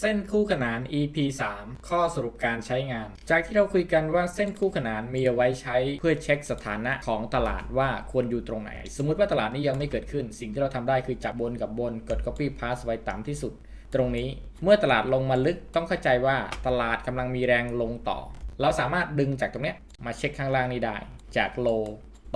เส้นคู่ขนาน EP 3 ข้อสรุปการใช้งาน จากที่เราคุยกันว่าเส้นคู่ขนานมีเอาไว้ใช้เพื่อเช็คสถานะของตลาดว่าควรอยู่ตรงไหน สมมุติว่าตลาดนี้ยังไม่เกิดขึ้น สิ่งที่เราทำได้คือจับบนกับบนกด copy paste ไว้ต่ำที่สุด ตรงนี้เมื่อตลาดลงมาลึกต้องเข้าใจว่าตลาดกำลังมีแรงลงต่อ เราสามารถดึงจากตรงนี้มาเช็คข้างล่างนี้ได้ จากโล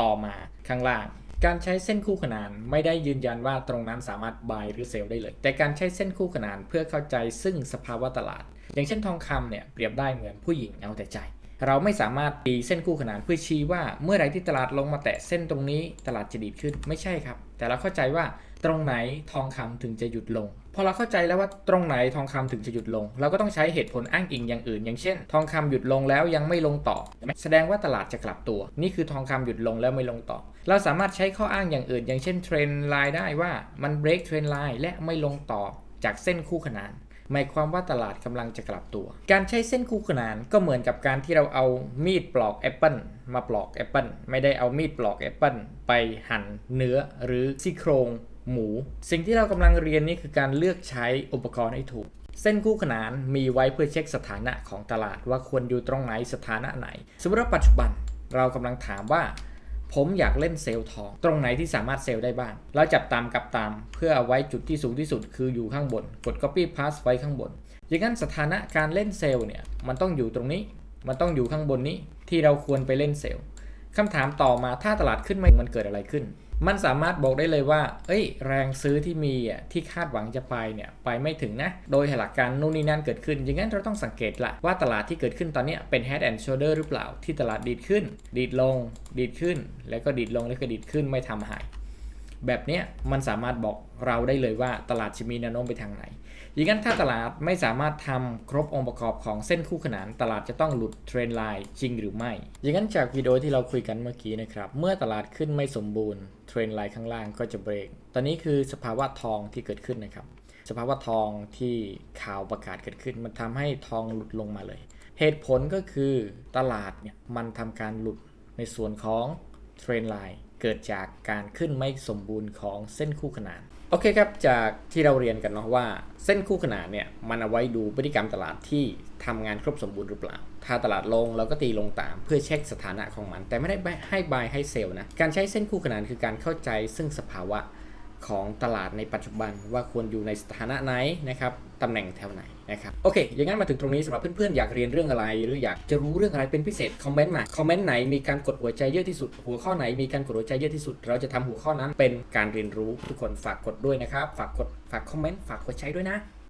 ต่อมาข้างล่าง การใช้เส้นคู่ขนานไม่ได้ยืนยันว่าตรงนั้นสามารถ buy หรือ sell ได้เลย แต่การใช้เส้นคู่ขนานเพื่อเข้าใจซึ่งสภาวะตลาด อย่างเช่นทองคำเนี่ยเปรียบได้เหมือนผู้หญิงเอาแต่ใจ เราไม่สามารถตีเส้นคู่ขนานเพื่อชี้ว่าเมื่อไรที่ตลาดลงมาแตะเส้นตรงนี้ตลาดจะดีดขึ้นไม่ใช่ครับ แต่เราเข้าใจว่าตรงไหนทองคำถึงจะหยุดลง พอเราเข้าใจแล้วว่าตรงไหนทองคำถึงจะหยุดลง เราก็ต้องใช้เหตุผลอ้างอิงอย่างอื่น อย่างเช่น ทองคำหยุดลงแล้วยังไม่ลงต่อ แสดงว่าตลาดจะกลับตัว นี่คือทองคำหยุดลงแล้วไม่ลงต่อ เราสามารถใช้ข้ออ้างอย่างอื่น อย่างเช่นเทรนไลน์ได้ว่ามัน break trend line และไม่ลงต่อจากเส้นคู่ขนาน หมายความว่าตลาดกำลังจะกลับตัว การใช้เส้นคู่ขนานก็เหมือนกับการที่เราเอามีดปลอกแอปเปิลมาปลอกแอปเปิลไม่ได้เอามีดปลอกแอปเปิลไปหั่นเนื้อหรือซี่โครงหมู สิ่งที่เรากำลังเรียนนี่คือการเลือกใช้อุปกรณ์ให้ถูกเส้นคู่ขนานมีไว้เพื่อเช็คสถานะของตลาดว่าควรอยู่ตรงไหนสถานะไหน สมมติว่าปัจจุบันเรากำลังถามว่า ผมอยากเล่นเซลล์ทอง ตรงไหนที่สามารถเซลล์ได้บ้างเราจับตามกับตาม เพื่อเอาไว้จุดที่สูงที่สุดคืออยู่ข้างบน กด copy paste ไว้ข้างบน อย่างนั้นสถานะการเล่นเซลล์เนี่ย มันต้องอยู่ตรงนี้ มันต้องอยู่ข้างบนนี้ที่เราควรไปเล่นเซลล์คำถามต่อมาถ้าตลาดขึ้นไม่มันเกิดอะไรขึ้น มันสามารถบอกได้เลยว่า เอ้ย แรงซื้อที่มีอะที่คาดหวังจะไปเนี่ยไปไม่ถึงนะ โดยหลักการนู่นนี่นั่นเกิดขึ้น อย่างนั้นเราต้องสังเกตละว่าตลาดที่เกิดขึ้นตอนนี้เป็น head and shoulder หรือเปล่าที่ตลาดดีดขึ้น ดีดลง ดีดขึ้น แล้วก็ดีดลงแล้วก็ดีดขึ้นไม่ทำหาย แบบนี้มันสามารถบอกเราได้เลยว่าตลาดจะมีแนวโน้มไปทางไหนอย่างนั้นถ้าตลาดไม่สามารถทำครบองค์ประกอบของเส้นคู่ขนาน ตลาดจะต้องหลุดเทรนไลน์จริงหรือไม่ อย่างนั้นจากวิดีโอที่เราคุยกันเมื่อกี้นะครับ เมื่อตลาดขึ้นไม่สมบูรณ์เทรนไลน์ข้างล่างก็จะเบรก ตอนนี้คือสภาวะทองที่เกิดขึ้นนะครับ สภาวะทองที่ข่าวประกาศเกิดขึ้น มันทำให้ทองหลุดลงมาเลย เหตุผลก็คือตลาดเนี่ยมันทำการหลุดในส่วนของเทรนไลน์ เกิดจากการขึ้นไม่สมบูรณ์ของเส้นคู่ขนาน โอเคครับ จากที่เราเรียนกันเนาะว่าเส้นคู่ขนานเนี่ยมันเอาไว้ดูพฤติกรรมตลาดที่ทำงานครบสมบูรณ์หรือเปล่า ถ้าตลาดลงเราก็ตีลงตาม เพื่อเช็คสถานะของมัน แต่ไม่ได้ให้บายให้เซลล์นะ การใช้เส้นคู่ขนานคือการเข้าใจซึ่งสภาวะ ของตลาดในปัจจุบันว่าควรอยู่ในสถานะไหนนะครับตำแหน่งแถวไหนนะครับโอเค อย่างนั้นมาถึงตรงนี้สำหรับเพื่อนๆ อยากเรียนเรื่องอะไร หรืออยากจะรู้เรื่องอะไรเป็นพิเศษคอมเมนต์มาคอมเมนต์ไหนมีการกดหัวใจเยอะที่สุด หัวข้อไหนมีการกดหัวใจเยอะที่สุด เราจะทำหัวข้อนั้นเป็นการเรียนรู้ทุกคนฝากกดด้วยนะครับฝากกดฝากคอมเมนต์ฝากกดใจด้วยนะ